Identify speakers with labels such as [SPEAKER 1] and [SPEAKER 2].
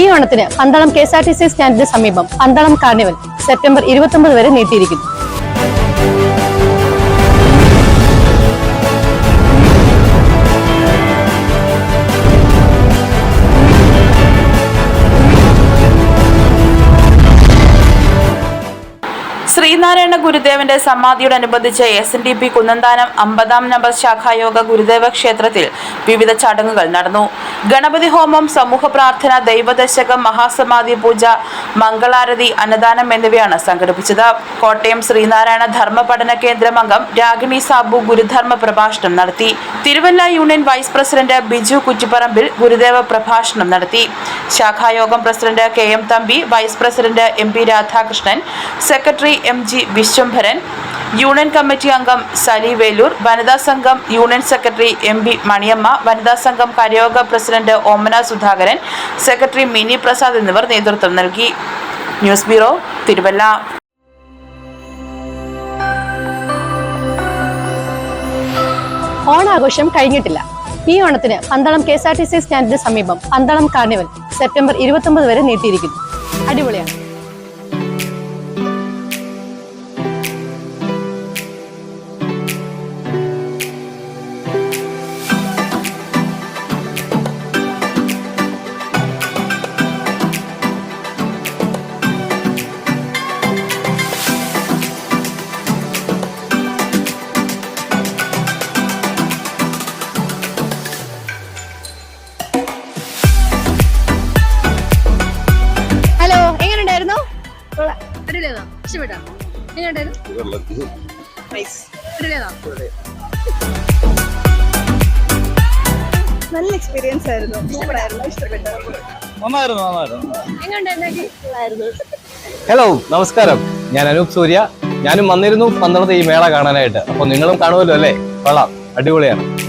[SPEAKER 1] ഈ ഓണത്തിന് Pandalam K S R T C സ്റ്റാൻഡിന് സമീപം പന്തളം കാർണിവൽ സെപ്റ്റംബർ ഇരുപത്തൊമ്പത് വരെ നീട്ടിയിരിക്കുന്നു.
[SPEAKER 2] ശ്രീനാരായണ ഗുരുദേവന്റെ സമാധിയോടനുബന്ധിച്ച് S N D P Kunnanthanam അമ്പതാം നമ്പർ ശാഖായോഗ ഗുരുദേവ ക്ഷേത്രത്തിൽ വിവിധ ചടങ്ങുകൾ നടന്നു. ഗണപതി ഹോമം സമൂഹ പ്രാർത്ഥന ദൈവദശകം മഹാസമാധി പൂജ മംഗളാരതി അന്നദാനം എന്നിവയാണ് സംഘടിപ്പിച്ചത്. കോട്ടയം ശ്രീനാരായണ ധർമ്മ പഠന കേന്ദ്രം അംഗം രാഗിണി സാബു ഗുരുധർമ്മ പ്രഭാഷണം നടത്തി. Thiruvalla union vice president Biju Kuttipparambil Gurudeva പ്രഭാഷണം നടത്തി. ശാഖായോഗം president K M Thampi vice president M P Radhakrishnan secretary M G Viswambharan union committee അംഗം സലി വേലൂർ വനിതാ സംഘം union secretary M B Maniyamma വനിതാ സംഘം കരയോഗ പ്രസിഡന്റ് ഓമന സുധാകരൻ സെക്രട്ടറി മിനി പ്രസാദ് എന്നിവർ നേതൃത്വം നൽകി. News bureau Thiruvalla.
[SPEAKER 1] ഓണാഘോഷം കഴിഞ്ഞിട്ടില്ല. ഈ ഓണത്തിന് Pandalam K S R T C സ്റ്റാൻഡിന് സമീപം പന്തളം കാർണിവൽ സെപ്റ്റംബർ ഇരുപത്തൊമ്പത് വരെ നീട്ടിയിരിക്കുന്നു. അടിപൊളിയാണ്. ഇഷ്ടപ്പെട്ടോ? എങ്ങനെയുണ്ടായിരുന്നു
[SPEAKER 3] നല്ല എക്സ്പീരിയൻസ് ആയിരുന്നു. സൂപ്പറായിരുന്നു. ഇഷ്ടപ്പെട്ടു.
[SPEAKER 4] നന്നായിരുന്നു നന്നായിരുന്നു.
[SPEAKER 1] എങ്ങനെയുണ്ടായിരുന്നു
[SPEAKER 4] ഹലോ നമസ്കാരം. ഞാൻ അനൂപ് സൂര്യ. ഞാനും വന്നിരുന്നു പന്തളത്ത് ഈ മേള കാണാനായിട്ട്. അപ്പൊ നിങ്ങളും കാണുമല്ലോ അല്ലേ? കൊള്ളാം. അടിപൊളിയാണ്.